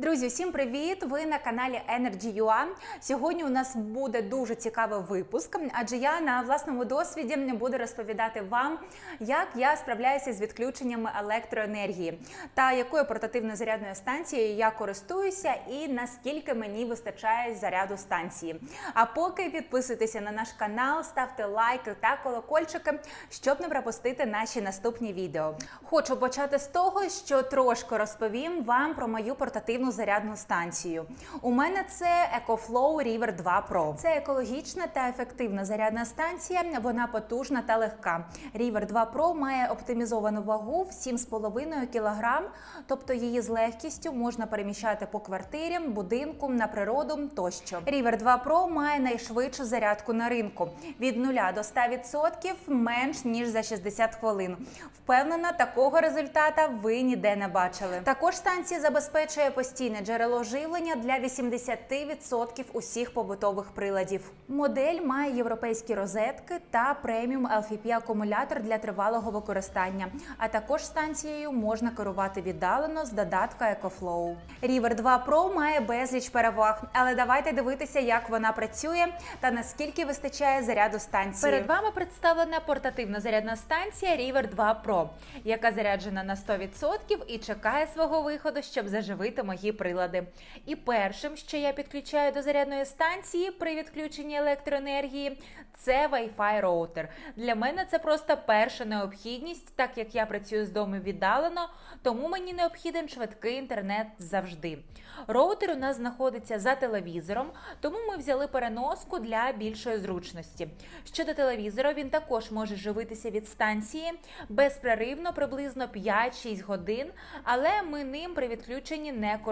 Друзі, всім привіт! Ви на каналі Energy.ua. Сьогодні у нас буде дуже цікавий випуск, адже я на власному досвіді буду розповідати вам, як я справляюся з відключеннями електроенергії та якою портативною зарядною станцією я користуюся і наскільки мені вистачає заряду станції. А поки підписуйтеся на наш канал, ставте лайки та колокольчики, щоб не пропустити наші наступні відео. Хочу почати з того, що трошки розповім вам про мою портативну зарядну станцію. У мене це EcoFlow River 2 Pro. Це екологічна та ефективна зарядна станція. Вона потужна та легка. River 2 Pro має оптимізовану вагу в 7,5 кг, тобто її з легкістю можна переміщати по квартирі, будинку, на природу тощо. River 2 Pro має найшвидшу зарядку на ринку від 0 до 100% менш ніж за 60 хвилин. Впевнена, такого результата ви ніде не бачили. Також станція забезпечує постійне джерело живлення для 80% усіх побутових приладів. Модель має європейські розетки та преміум LFP акумулятор для тривалого використання. А також станцією можна керувати віддалено з додатка EcoFlow. River 2 Pro має безліч переваг, але давайте дивитися, як вона працює та наскільки вистачає заряду станції. Перед вами представлена портативна зарядна станція River 2 Pro, яка заряджена на 100% і чекає свого виходу, щоб заживити мої прилади. І першим, що я підключаю до зарядної станції при відключенні електроенергії, це Wi-Fi роутер. Для мене це просто перша необхідність, так як я працюю з дому віддалено, тому мені необхіден швидкий інтернет завжди. Роутер у нас знаходиться за телевізором, тому ми взяли переноску для більшої зручності. Щодо телевізора, він також може живитися від станції безперервно приблизно 5-6 годин, але ми ним при відключенні не користуємося.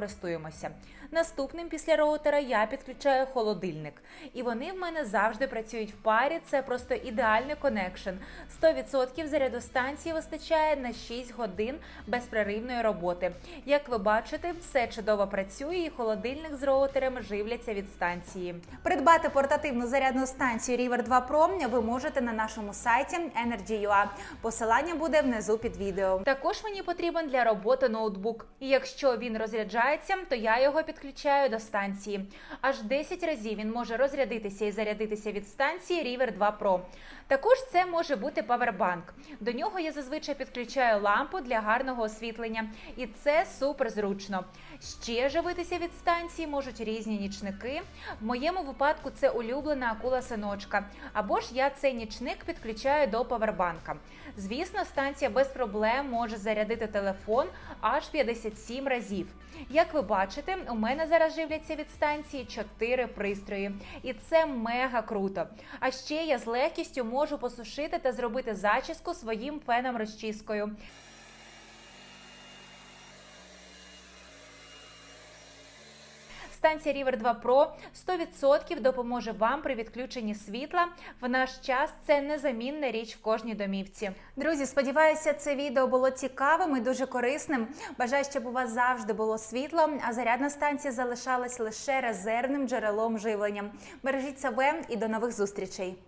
Наступним після роутера я підключаю холодильник, і вони в мене завжди працюють в парі. Це просто ідеальний конекшн. 100% заряду станції вистачає на 6 годин безперервної роботи. Як ви бачите, все чудово працює, і холодильник з роутером живляться від станції. Придбати портативну зарядну станцію River 2 Pro ви можете на нашому сайті Energy.ua. Посилання буде внизу під відео. Також мені потрібен для роботи ноутбук. І якщо він розряджається, то я його підключаю до станції. Аж 10 разів він може розрядитися і зарядитися від станції River 2 Pro. Також це може бути павербанк. До нього я зазвичай підключаю лампу для гарного освітлення, і це супер зручно. Ще живитися від станції можуть різні нічники. В моєму випадку це улюблена акула синочка. Або ж я цей нічник підключаю до павербанка. Звісно, станція без проблем може зарядити телефон аж 57 разів. Як ви бачите, у мене зараз живляться від станції 4 пристрої, і це мега круто. А ще я з легкістю можу посушити та зробити зачіску своїм феном розчіскою. Станція River 2 Pro 100% допоможе вам при відключенні світла. В наш час це незамінна річ в кожній домівці. Друзі, сподіваюся, це відео було цікавим і дуже корисним. Бажаю, щоб у вас завжди було світло, а зарядна станція залишалась лише резервним джерелом живлення. Бережіть себе і до нових зустрічей.